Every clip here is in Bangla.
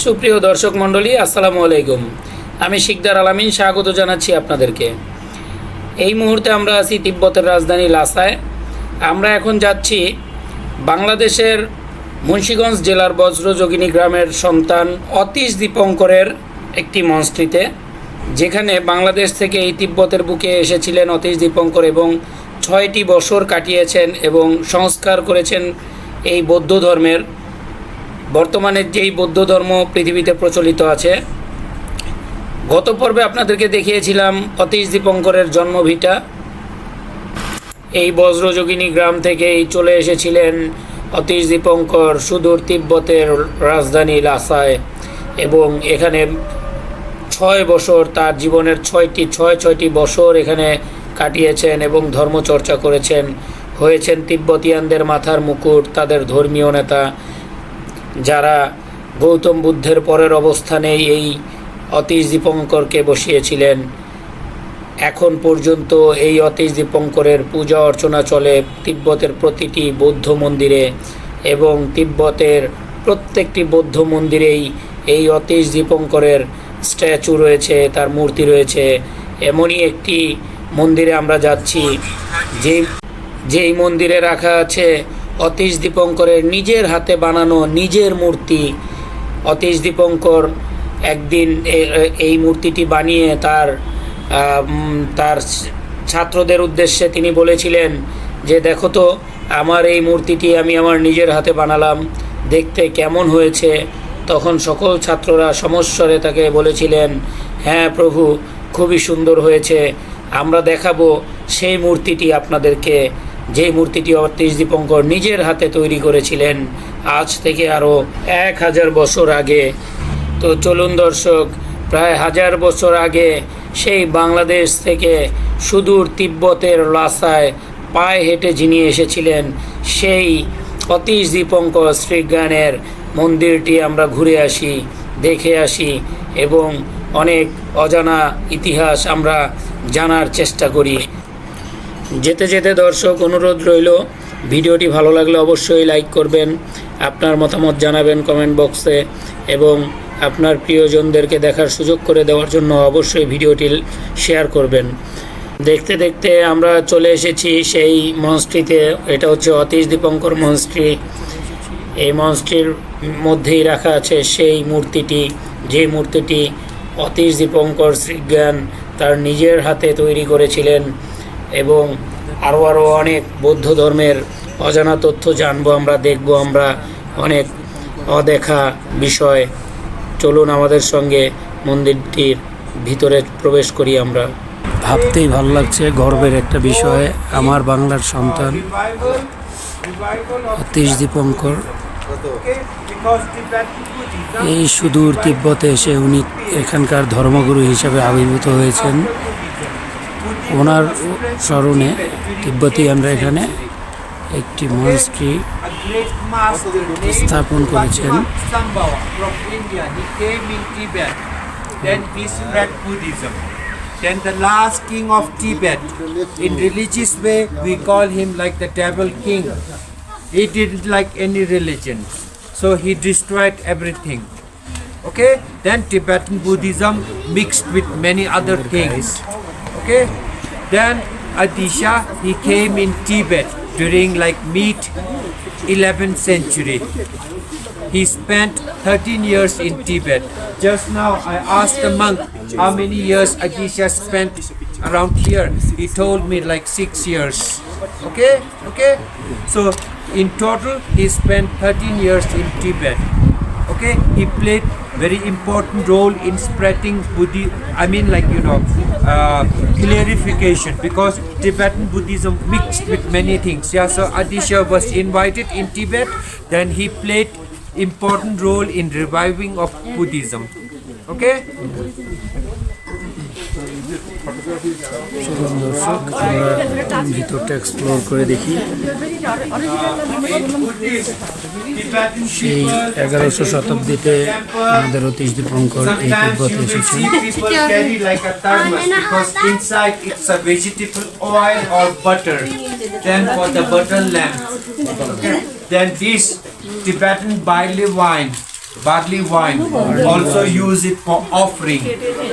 সুপ্রিয় দর্শক মণ্ডলী, আসসালামু আলাইকুম। আমি শিকদার আলামিন, স্বাগত জানাচ্ছি আপনাদেরকে। এই মুহূর্তে আমরা আছি তিব্বতের রাজধানী লাসায়। আমরা এখন যাচ্ছি বাংলাদেশের মুন্সীগঞ্জ জেলার বজ্রযোগিনী গ্রামের সন্তান অতীশ দীপঙ্করের একটি মঞ্চটিতে যেখানে বাংলাদেশ থেকে এই তিব্বতের বুকে এসেছিলেন অতীশ দীপঙ্কর এবং ছয়টি বছর কাটিয়েছেন এবং সংস্কার করেছেন এই বৌদ্ধ ধর্মের বর্তমানে যেই বৌদ্ধ ধর্ম পৃথিবীতে প্রচলিত আছে, গত পর্বে আপনাদেরকে দেখিয়েছিলাম অতীশ দীপঙ্করের জন্মভিটা। এই বজ্রযোগিনী গ্রাম থেকেই চলে এসেছিলেন অতীশ দীপঙ্কর সুদূর তিব্বতের রাজধানী লাসায় এবং এখানে ছয় বছর তার জীবনের ছয়টি, ছয়, ছয়টি বছর এখানে কাটিয়েছেন এবং ধর্মচর্চা করেছেন। হয়েছেন তিব্বতিয়ানদের মাথার মুকুট, তাদের ধর্মীয় নেতা যারা গৌতম বুদ্ধের পরের অবস্থানে এই অতীশ দীপঙ্করকে বসিয়েছিলেন, এখন পর্যন্ত এই অতীশ দীপঙ্করের পূজা অর্চনা চলে তিব্বতের প্রতিটি বৌদ্ধ মন্দিরে এবং তিব্বতের প্রত্যেকটি বৌদ্ধ মন্দিরেই এই অতীশ দীপঙ্করের স্ট্যাচু রয়েছে, তার মূর্তি রয়েছে। এমনই একটি মন্দিরে আমরা যাচ্ছি, যে যেই মন্দিরে রাখা আছে অতীশ দীপঙ্করের নিজের হাতে বানানো নিজের মূর্তি। অতীশ দীপঙ্কর একদিন এই মূর্তিটি বানিয়ে তার তার ছাত্রদের উদ্দেশ্যে তিনি বলেছিলেন যে, দেখো তো, আমার এই মূর্তিটি আমি আমার নিজের হাতে বানালাম। দেখতে কেমন হয়েছে? তখন সকল ছাত্ররা সমস্বরে তাকে বলেছিলেন হ্যাঁ প্রভু, খুবই সুন্দর হয়েছে। আমরা দেখাবো সেই মূর্তিটি আপনাদেরকে। যে মূর্তিটি অতীশ দীপঙ্কর নিজের হাতে তৈরি করেছিলেন, আজ থেকে আরও এক হাজার বছর আগে। তো চলুন দর্শক, প্রায় হাজার বছর আগে সেই বাংলাদেশ থেকে সুদূর তিব্বতের লাসায় পায়ে হেঁটে যিনি এসেছিলেন, সেই অতীশ দীপঙ্কর শ্রীজ্ঞানের মন্দিরটি আমরা ঘুরে আসি, দেখে আসি এবং অনেক অজানা ইতিহাস আমরা জানার চেষ্টা করি। যেতে যেতে দর্শক অনুরোধ রইল, ভিডিওটি ভালো লাগলে অবশ্যই লাইক করবেন, আপনার মতামত জানাবেন কমেন্ট বক্সে এবং আপনার প্রিয়জনদেরকে দেখার সুযোগ করে দেওয়ার জন্য অবশ্যই ভিডিওটি শেয়ার করবেন। দেখতে দেখতে আমরা চলে এসেছি সেই মঞ্চটিতে এটা হচ্ছে অতীশ দীপঙ্কর মঞ্চটি এই মঞ্চটির মধ্যেই রাখা আছে সেই মূর্তিটি, যে মূর্তিটি অতীশ দীপঙ্কর শ্রীজ্ঞান তার নিজের হাতে তৈরি করেছিলেন। এবং আরও আরও অনেক বৌদ্ধ ধর্মের অজানা তথ্য জানব, আমরা দেখব, আমরা অনেক অদেখা বিষয়। চলুন আমাদের সঙ্গে মন্দিরটির ভিতরে প্রবেশ করি আমরা। ভাবতেই ভালো লাগছে, গর্বের একটা বিষয়। আমার বাংলার সন্তান অতীশ দীপঙ্কর। এই সুদূর তিব্বতে এসে উনি এখানকার ধর্মগুরু হিসাবে আবির্ভূত হয়েছেন। ওনার স্মরণে তিব্বতী আমরা এখানে একটি মনস্ট্রি স্থাপন করেছেন. Then the last king of Tibet, in religious way, we call him like the devil king. He didn't like any religion, so he destroyed everything. Okay, then Tibetan Buddhism mixed with many other things. Okay, then Adisha he came in Tibet during like mid 11th century. He spent 13 years in Tibet. Just now I asked the monk how many years Agisha spent around here. He told me like six years. Okay, okay. So in total he spent 13 years in Tibet. Okay, he played very important role in spreading Buddhi. I mean, like you know, uh, clarification because Tibetan Buddhism mixed with many things. Yeah, so Adisha was invited in Tibet. Then he played important role in reviving of Buddhism. Okay. চলুন দর্শক আমরা ভিতরটা এক্সপ্লোর করে দেখি সেই এগারোশো শতাব্দীতে আমাদের অতীশ দীপঙ্কর এই তিব্বতে lamp. Then this Tibetan barley wine barley wine. Also use it for offering.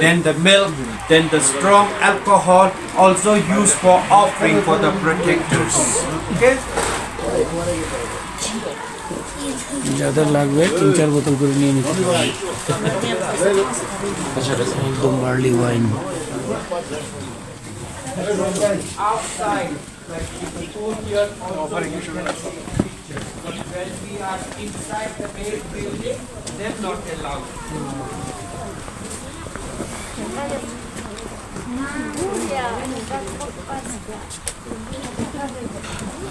Then the milk, then the strong alcohol also used for offering for the protectors. Okay? যাদের লাগবে তিন চার বোতল করে নিয়ে নিতে পারেন। একদম barley wine outside, like in the courtyard also you can But when we are inside the main building, then not allowed.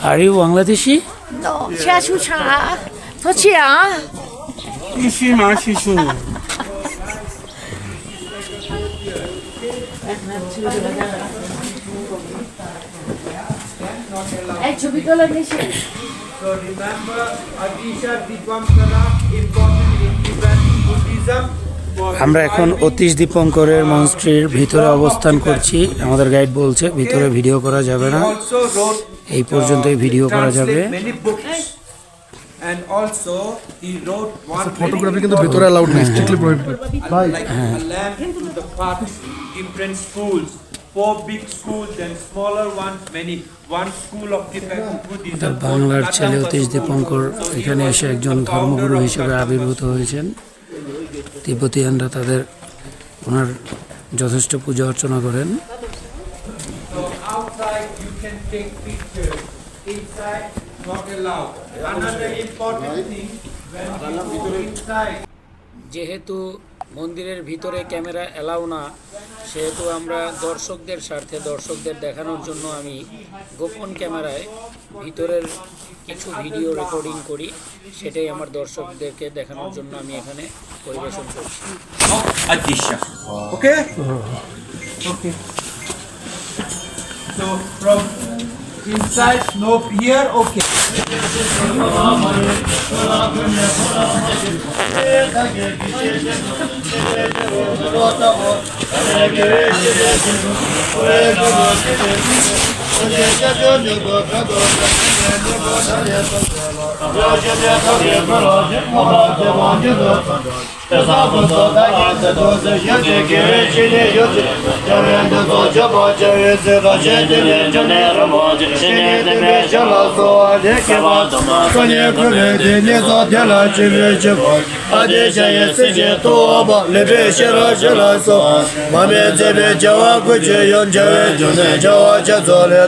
Are you Bangladeshi? No, Chiachu Cha. Tochia. Ishi Ma Shishu. এই ছবি তোলা নিশ্চয় So remember, Adisha Dipankara, important in Tibetan Buddhism. আমরা এখন অতীশ দীপঙ্করের মনস্ট্রির ভিতরে অবস্থান করছি। আমাদের গাইড বলছে ভিতরে ভিডিও করা যাবে না। এই পর্যন্তই ভিডিও করা যাবে। ফটোগ্রাফি কিন্তু ভিতরে অ্যালাউড স্ট্রিক্টলি বাংলার ছেলে অতীশ দীপঙ্কর এখানে এসে একজন ধর্মগুরু হিসেবে আবির্ভূত হয়েছেন। তিব্বতীয়ানরা তাদের ওনার যথেষ্ট পূজা অর্চনা করেন। যেহেতু মন্দিরের ভিতরে ক্যামেরা এলাও না সেহেতু আমরা দর্শকদের স্বার্থে দর্শকদের দেখানোর জন্য আমি গোপন ক্যামেরায় ভিতরের কিছু ভিডিও রেকর্ডিং করি সেটাই আমার দর্শকদেরকে দেখানোর জন্য আমি এখানে পরিবেশন করছি। Inside, nope. Here, okay. Cevap cevap cevap cevap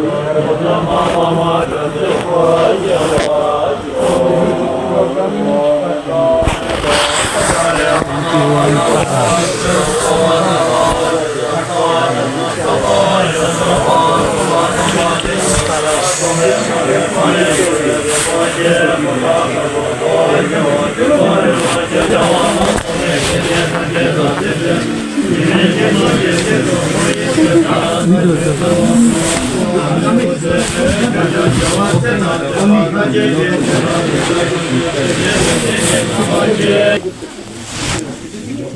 我的妈妈妈的火焰花。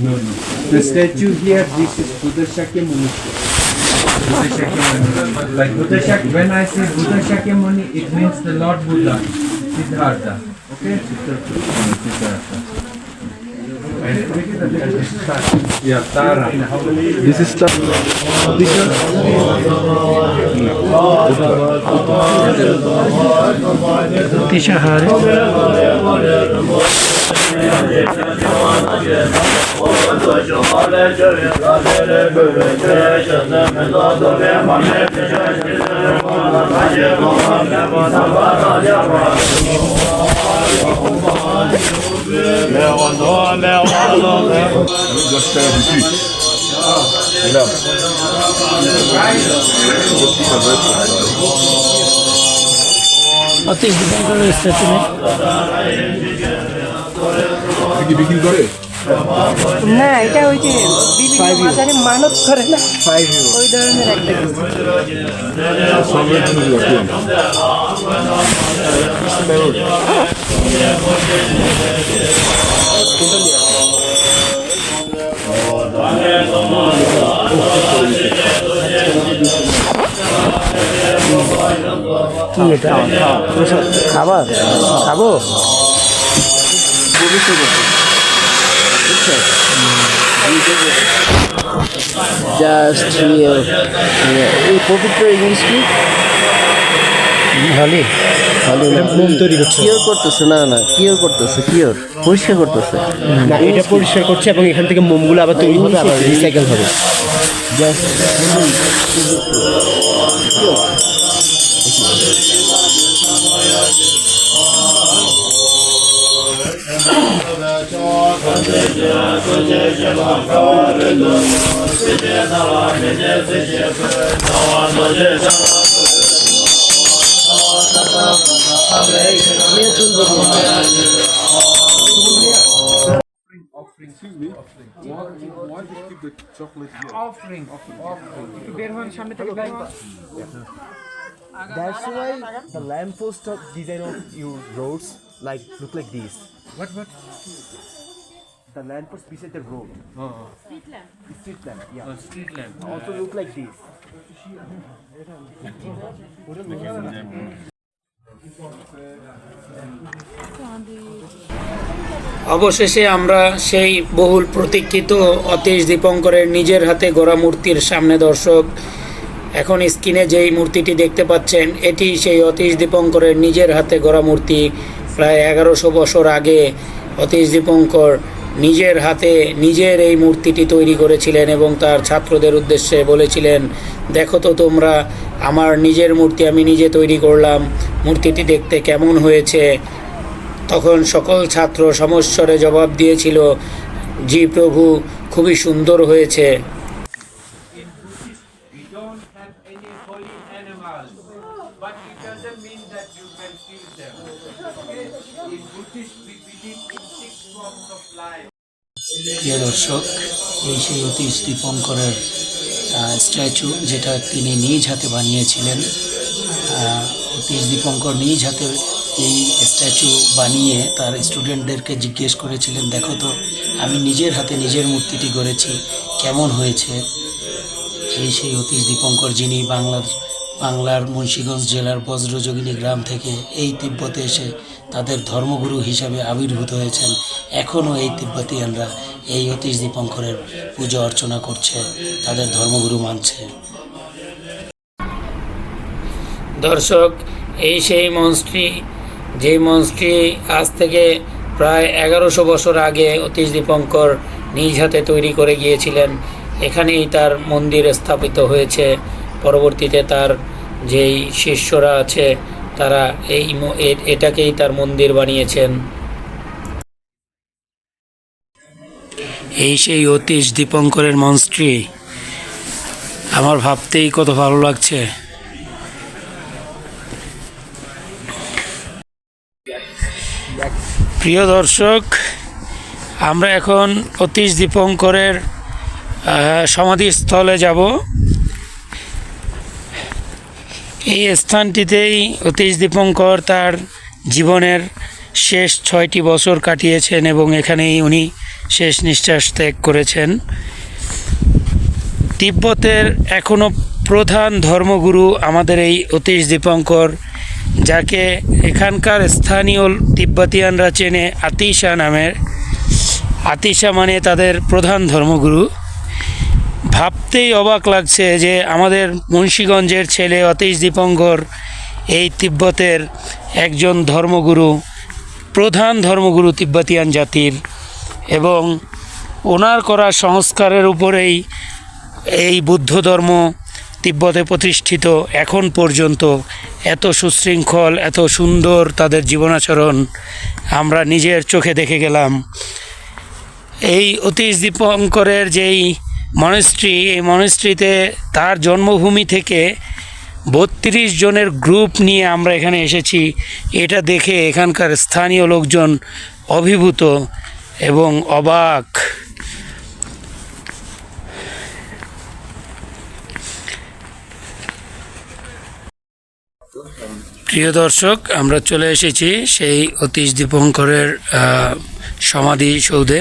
No no. The statue here, this is Buddha Shakyamuni. Buddha Shakyamuni. Like Buddha Shak- when I say Buddha Shakyamuni, it means the Lord Buddha, Siddhartha. Okay? Siddhartha. Yeah, This is Tara. This is Tisha Hari. Oh, Atish দীপঙ্করের statue নেই কি বিক্রি করে না এটা ওই যে বিভিন্ন মানত করে না? ওই ধরনের একটা কিছু। কি এটা খাবার খাব জাস্ট এই পবিত্র ইংলিশ কি হলি। মোম তৈরি করছে কিওর করতেছে? না না কিওর করতেছে কিওর। পরিষ্কার করতেছে। না এটা পরিষ্কার করছে এবং এখান থেকে মোমগুলো আবার তৈরি হবে আবার রিসাইকেল হবে। Just That's why the lamppost of design of your roads like look like this. What, what? The lamppost beside the road. Oh, Street lamp. Yeah. oh, street lamp. Also look like this. অবশেষে আমরা সেই বহুল প্রতীক্ষিত অতীশ দীপঙ্করের নিজের হাতে গড়া মূর্তির সামনে দর্শক, এখন স্ক্রিনে যেই মূর্তিটি দেখতে পাচ্ছেন, এটি সেই অতীশ দীপঙ্করের নিজের হাতে গড়া মূর্তি। প্রায় এগারোশো বছর আগে অতীশ দীপঙ্কর নিজের হাতে নিজের এই মূর্তিটি তৈরি করেছিলেন এবং তার ছাত্রদের উদ্দেশ্যে বলেছিলেন, দেখো তো তোমরা, আমার নিজের মূর্তি আমি নিজে তৈরি করলাম, মূর্তিটি দেখতে কেমন হয়েছে? তখন সকল ছাত্র সমস্বরে জবাব দিয়েছিল, জি প্রভু, খুবই সুন্দর হয়েছে In Buddhist, we don't have any holy animals, but it doesn't mean that you can kill them. Okay? In Buddhist, we believe in six forms of life. প্রিয় দর্শক এই সেই অতীশ দীপঙ্করের স্ট্যাচু যেটা তিনি নিজ হাতে বানিয়েছিলেন অতীশ দীপঙ্কর নিজ হাতে এই স্ট্যাচু বানিয়ে তার স্টুডেন্টদেরকে জিজ্ঞেস করেছিলেন দেখো তো আমি নিজের হাতে নিজের মূর্তিটি গড়েছি কেমন হয়েছে এই সেই অতীশ দীপঙ্কর যিনি বাংলার বাংলার মুন্সীগঞ্জ জেলার বজ্রযোগিনী গ্রাম থেকে এই তিব্বতে এসে তাদের ধর্মগুরু হিসাবে আবির্ভূত হয়েছেন। এখনও এই তিব্বতীয়ানরা এই অতীশ দীপঙ্করের পূজা অর্চনা করছে, তাদের ধর্মগুরু মানছে। দর্শক, এই সেই মঞ্চটি যে মঞ্চটি আজ থেকে প্রায় এগারোশো বছর আগে অতীশ দীপঙ্কর নিজ হাতে তৈরি করে গিয়েছিলেন, এখানেই তার মন্দির স্থাপিত হয়েছে। পরবর্তীতে তার যেই শিষ্যরা আছে, তারা এই এটাকেই তার মন্দির বানিয়েছেন। এই সেই অতীশ দীপঙ্করের মঞ্চটি আমার ভাবতেই কত ভালো লাগছে। প্রিয় দর্শক, আমরা এখন অতীশ দীপঙ্করের সমাধিস্থলে যাব। এই স্থানটিতেই অতীশ দীপঙ্কর তার জীবনের শেষ ছয়টি বছর কাটিয়েছেন এবং এখানেই উনি শেষ নিঃশ্বাস ত্যাগ করেছেন। তিব্বতের এখনও প্রধান ধর্মগুরু আমাদের এই অতীশ দীপঙ্কর, যাকে এখানকার স্থানীয় তিব্বতিয়ানরা চেনে আতিশা নামের। আতিশা মানে তাদের প্রধান ধর্মগুরু। ভাবতেই অবাক লাগছে যে আমাদের মুন্সীগঞ্জের ছেলে অতীশ দীপঙ্কর এই তিব্বতের একজন ধর্মগুরু, প্রধান ধর্মগুরু তিব্বতিয়ান জাতির এবং ওনার করা সংস্কারের উপরেই এই বুদ্ধ ধর্ম তিব্বতে প্রতিষ্ঠিত এখন পর্যন্ত এত সুশৃঙ্খল, এত সুন্দর তাদের জীবনাচরণ আমরা নিজের চোখে দেখে গেলাম। এই অতীশ দীপঙ্করের যেই মনস্ট্রি এই মনস্ট্রিতে তার জন্মভূমি থেকে বত্রিশ জনের গ্রুপ নিয়ে আমরা এখানে এসেছি। এটা দেখে এখানকার স্থানীয় লোকজন অভিভূত এবং অবাক। প্রিয় দর্শক, আমরা চলে এসেছি সেই অতীশ দীপঙ্করের সমাধি সমাধিসৌধে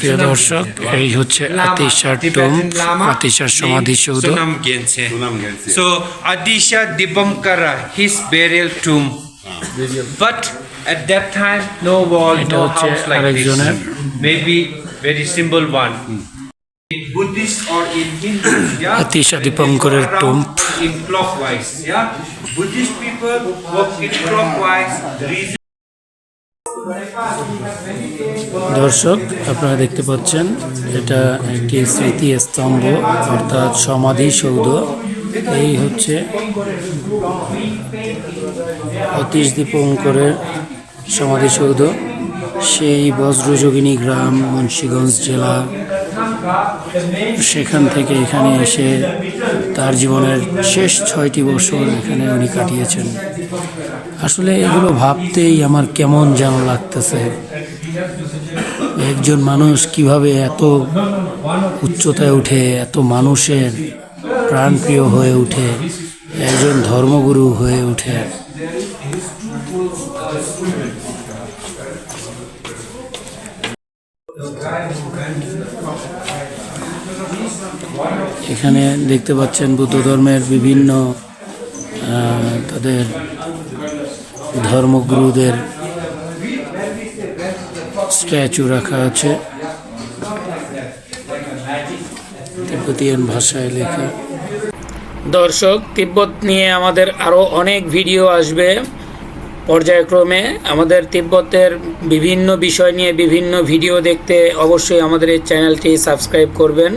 প্রিয় দর্শক এই হচ্ছে আতিশার টুম আতিশার সমাধিসৌধ. So Adisha Dibamkara, his burial tomb. But at that time, no wall, no house like this. Maybe very simple one. Buddhist or in Hindu, yeah. Atisha around tomb. In clockwise, yeah. Buddhist people walk in clockwise. দর্শক, আপনারা দেখতে পাচ্ছেন, এটা একটি স্মৃতি স্তম্ভ অর্থাৎ সমাধিসৌধ এই হচ্ছে অতীশ দীপঙ্করের সমাধিসৌধ সেই বজ্রযোগিনী গ্রাম, মুন্সীগঞ্জ জেলা, সেখান থেকে এখানে এসে তার জীবনের শেষ ছয়টি বছর এখানে উনি কাটিয়েছেন। আসলে এগুলো ভাবতেই আমার কেমন যেন লাগতেছে। একজন মানুষ কীভাবে এত উচ্চতায় উঠে, এত মানুষের প্রাণপ্রিয় হয়ে উঠে, একজন ধর্মগুরু হয়ে উঠে। এখানে দেখতে পাচ্ছেন বুদ্ধ ধর্মের বিভিন্ন তাদের ধর্মগুরুদের স্ট্যাচু রাখা আছে। তিব্বতিয়ান ভাষায় লেখা। দর্শক, তিব্বত নিয়ে আমাদের আরও অনেক ভিডিও আসবে। পর্যায়ক্রমে আমাদের তিব্বতের বিভিন্ন বিষয় নিয়ে বিভিন্ন ভিডিও দেখতে অবশ্যই আমাদের এই চ্যানেলটি সাবস্ক্রাইব করবেন।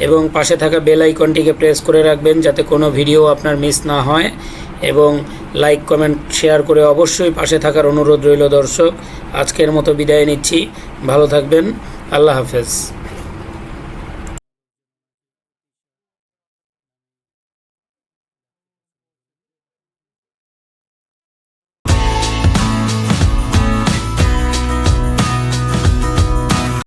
এবং পাশে থাকা বেল আইকনটিকে প্রেস করে রাখবেন যাতে কোনো ভিডিও আপনার মিস না হয় এবং লাইক, কমেন্ট, শেয়ার করে অবশ্যই পাশে থাকার অনুরোধ রইল দর্শক। আজকের মতো বিদায় নিচ্ছি। ভালো থাকবেন। আল্লাহ হাফেজ।